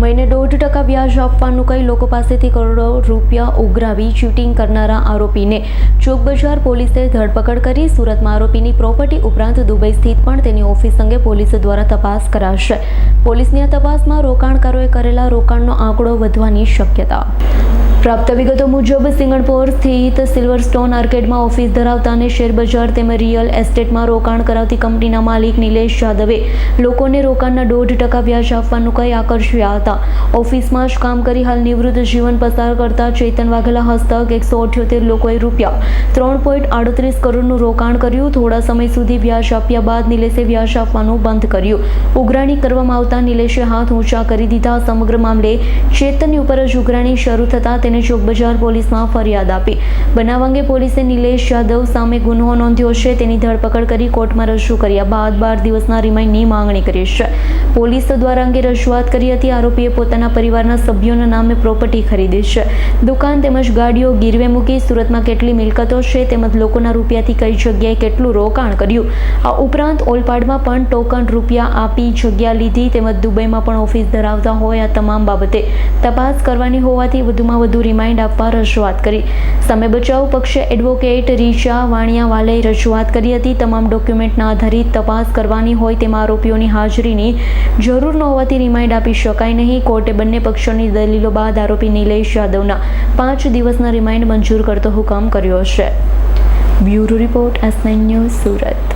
મહિને દોઢ ટકા વ્યાજ આપવાનું કહી લોકો પાસેથી કરોડો રૂપિયા ઉઘરાવી ચીટિંગ કરનારા આરોપીને ચોકબજાર પોલીસે ધરપકડ કરી. સુરતમાં આરોપીની પ્રોપર્ટી ઉપરાંત દુબઈ સ્થિત પણ તેની ઓફિસ અંગે પોલીસ દ્વારા તપાસ કરાશે. પોલીસની આ તપાસમાં રોકાણકારોએ કરેલા રોકાણનો આંકડો વધવાની શક્યતા. પ્રાપ્ત વિગતો મુજબ સિંગણપોર સ્થિત સિલ્વરસ્ટોન આર્કેડમાં ઓફિસ ધરાવતા અને શેરબજાર તેમજ રિયલ એસ્ટેટમાં રોકાણ કરાવતી કંપનીના માલિક નિલેશ યાદવે લોકોને રોકાણના દોઢ ટકા વ્યાજ આપવાનું કંઈ આકર્ષ્યા હતા. ઓફિસમાં જ કામ કરી હાલ નિવૃત્ત જીવન પસાર કરતા ચેતન વાઘેલા હસ્તક એકસો અઠ્યોતેર લોકોએ રૂપિયા ત્રણ પોઈન્ટ આડત્રીસ કરોડનું રોકાણ કર્યું. થોડા સમય સુધી વ્યાજ આપ્યા બાદ નિલેશે વ્યાજ આપવાનું બંધ કર્યું. ઉઘરાણી કરવામાં આવતા નિલેશે હાથ ઊંચા કરી દીધા. સમગ્ર મામલે ચેતનની ઉપર જ ઉઘરાણી શરૂ થતાં તેને ચોકબજાર પોલીસમાં ફરિયાદ આપી. બનાવ અંગે પોલીસે નિલેશ યાદવ સામે ગુનો નોંધ્યો છે. તેની ધરપકડ કરી કોર્ટમાં રજૂ કર્યા બાદ બાર દિવસના રિમાન્ડની માંગણી કરી છે. પોલીસ દ્વારા અંગે રજૂઆત કરી હતી. આરોપીએ પોતાના પરિવારના સભ્યોના નામે પ્રોપર્ટી ખરીદી છે. દુકાન તેમજ ગાડીઓ ગીરવે મૂકી સુરતમાં કેટલી મિલકતો છે તેમજ લોકોના રૂપિયાથી કઈ જગ્યાએ કેટલું રોકાણ કર્યું. આ ઉપરાંત ઓલપાડમાં પણ ટોકન રૂપિયા આપી જગ્યા લીધી તેમજ દુબઈમાં પણ ઓફિસ ધરાવતા હોય આ તમામ બાબતે તપાસ કરવાની હોવાથી વધુમાં વધુ રિમાઇન્ડ આપવા રજૂઆત કરી સામે બચાવ પક્ષે એડવોકેટ રીચા વાણિયાવાલે રજૂઆત કરી હતી તમામ ડોક્યુમેન્ટના આધારિત તપાસ કરવાની હોય તેમાં આરોપીઓની હાજરીની જરૂર ન હોવાથી રિમાઇન્ડ આપી શકાય નહીં। કોર્ટે બંને પક્ષોની દલીલો બાદ આરોપી નિલેશ યાદવના પાંચ દિવસના રિમાઇન્ડ મંજૂર કરતો હુકમ કર્યો છે. Bureau report S news Surat.